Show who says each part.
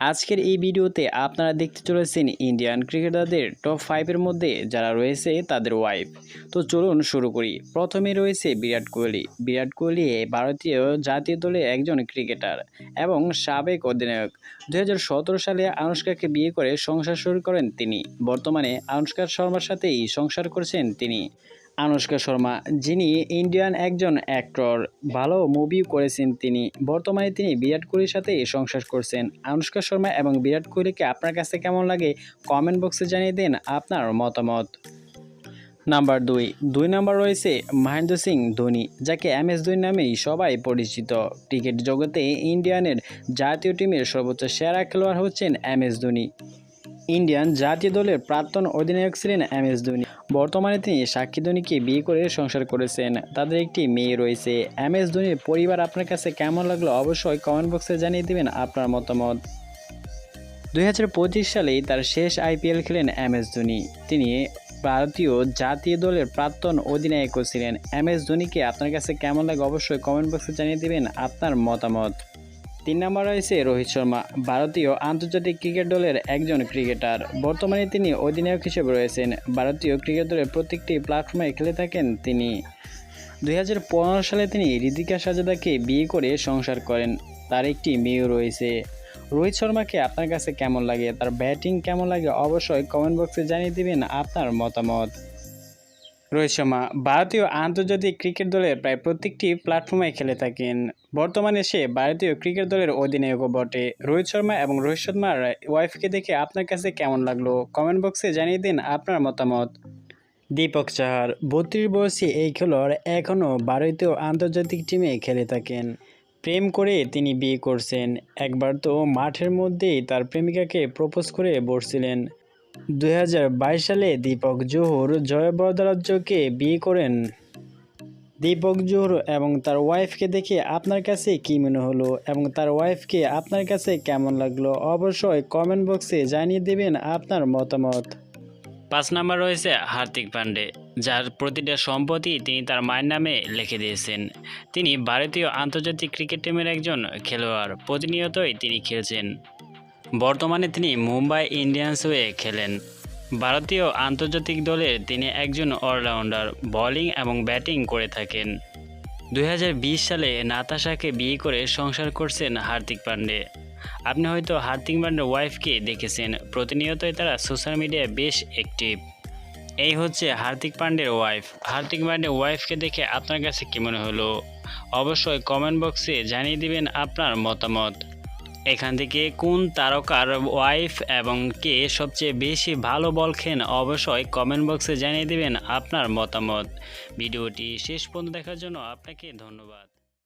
Speaker 1: আজকের এই ভিডিওতে আপনারা দেখতে চলেছেন ইন্ডিয়ান ক্রিকেটারদের টপ ফাইভের মধ্যে যারা রয়েছে তাদের ওয়াইফ তো চলুন শুরু করি। প্রথমে রয়েছে বিরাট কোহলি। বিরাট কোহলি ভারতীয় জাতীয় দলে একজন ক্রিকেটার এবং সাবেক অধিনায়ক। দু হাজার সতেরো সালে আনুষ্কাকে বিয়ে করে সংসার শুরু করেন তিনি। বর্তমানে আনুষ্কা শর্মার সাথেই সংসার করছেন তিনি। আনুষ্কা শর্মা, যিনি ইন্ডিয়ান একজন অ্যাক্টর। ভালো মুভি করেছেন তিনি। বর্তমানে তিনি বিরাট কোহলির সাথে সংসার করছেন। আনুষ্কা শর্মা এবং বিরাট কোহলিকে আপনার কাছে কেমন লাগে? কমেন্ট বক্সে জানিয়ে দিন আপনার মতামত। নাম্বার দুই। দুই নাম্বার রয়েছে মহেন্দ্র সিং ধোনি, যাকে এম এস ধোনি নামেই সবাই পরিচিত। ক্রিকেট জগতে ইন্ডিয়ানের জাতীয় টিমের সর্বোচ্চ সেরা খেলোয়াড় হচ্ছেন এম এস ধোনি। ইন্ডিয়ান জাতীয় দলের প্রাক্তন অধিনায়ক ছিলেন এম এস ধোনি। বর্তমানে তিনি সাক্ষী ধোনিকে বিয়ে করে সংসার করেছেন। তাদের একটি মেয়ে রয়েছে। এম এস ধোনির পরিবার আপনার কাছে কেমন লাগল অবশ্যই কমেন্ট বক্সে জানিয়ে দেবেন আপনার মতামত। দু হাজার পঁচিশ সালেই তার শেষ আইপিএল খেলেন এম এস ধোনি। তিনি ভারতীয় জাতীয় দলের প্রাক্তন অধিনায়কও ছিলেন। এম এস ধোনিকে আপনার কাছে কেমন লাগে অবশ্যই কমেন্ট বক্সে জানিয়ে দেবেন আপনার মতামত। তিন নম্বর রয়েছে রোহিত শর্মা। ভারতীয় আন্তর্জাতিক ক্রিকেট দলের একজন ক্রিকেটার। বর্তমানে তিনি অধিনায়ক হিসেবে রয়েছেন। ভারতীয় ক্রিকেট দলের প্রত্যেকটি প্ল্যাটফর্মে খেলে থাকেন তিনি। দু হাজার পনেরো সালে তিনি ঋতিকা সাজাদাকে বিয়ে করে সংসার করেন। তার একটি মেয়েও রয়েছে। রোহিত শর্মাকে আপনার কাছে কেমন লাগে? তার ব্যাটিং কেমন লাগে? অবশ্যই কমেন্ট বক্সে জানিয়ে দিবেন আপনার মতামত। রোহিত শর্মা, ভারতীয় আন্তর্জাতিক ক্রিকেট দলের প্রায় প্রত্যেকটি প্ল্যাটফর্মে খেলে থাকেন। বর্তমানে সে ভারতীয় ক্রিকেট দলের অধিনায়কও বটে। রোহিত শর্মা এবং রোহিত শর্মার ওয়াইফকে দেখে আপনার কাছে কেমন লাগল? কমেন্ট বক্সে জানিয়ে দিন আপনার মতামত। দীপক চাহার, বত্রিশ বয়সী এই খেলোয়াড় এখনও ভারতীয় আন্তর্জাতিক টিমে খেলে থাকেন। প্রেম করে তিনি বিয়ে করছেন। একবার তো মাঠের মধ্যেই তার প্রেমিকাকে প্রপোজ করে বসছিলেন। দুই হাজার বাইশ সালে দীপক জোহর জয় বরদারাজ্যকে বিয়ে করেন। দীপক জোহর এবং তার ওয়াইফকে দেখে আপনার কাছে কী মনে হলো এবং তার ওয়াইফকে আপনার কাছে কেমন লাগল অবশ্যই কমেন্ট বক্সে জানিয়ে দেবেন আপনার মতামত। পাঁচ নাম্বার রয়েছে হার্দিক পান্ডে, যার প্রতিটা সম্পত্তি তিনি তার মায়ের নামে লিখে দিয়েছেন। তিনি ভারতীয় আন্তর্জাতিক ক্রিকেট টিমের একজন খেলোয়াড়, প্রতিনিয়তই তিনি খেলছেন। বর্তমানে তিনি মুম্বাই ইন্ডিয়ান্স হয়ে খেলেন। ভারতীয় আন্তর্জাতিক দলের তিনি একজন অলরাউন্ডার, বোলিং এবং ব্যাটিং করে থাকেন। দু হাজার বিশ সালে নাতাশাকে বিয়ে করে সংসার করছেন হার্দিক পান্ডে। আপনি হয়তো হার্দিক পান্ডের ওয়াইফকে দেখেছেন, প্রতিনিয়তই তারা সোশ্যাল মিডিয়ায় বেশ অ্যাক্টিভ এই হচ্ছে হার্দিক পান্ডের ওয়াইফ। হার্দিক পান্ডের ওয়াইফকে দেখে আপনার কাছে কী মনে হলো? অবশ্যই কমেন্ট বক্সে জানিয়ে দিবেন আপনার মতামত। এখান থেকে কোন তারকার ওয়াইফ এবং কে সবচেয়ে বেশি ভালো বল খেন অবশ্যই কমেন্ট বক্সে জানিয়ে দেবেন আপনার মতামত। ভিডিওটি শেষ পর্যন্ত দেখার জন্য আপনাকে ধন্যবাদ।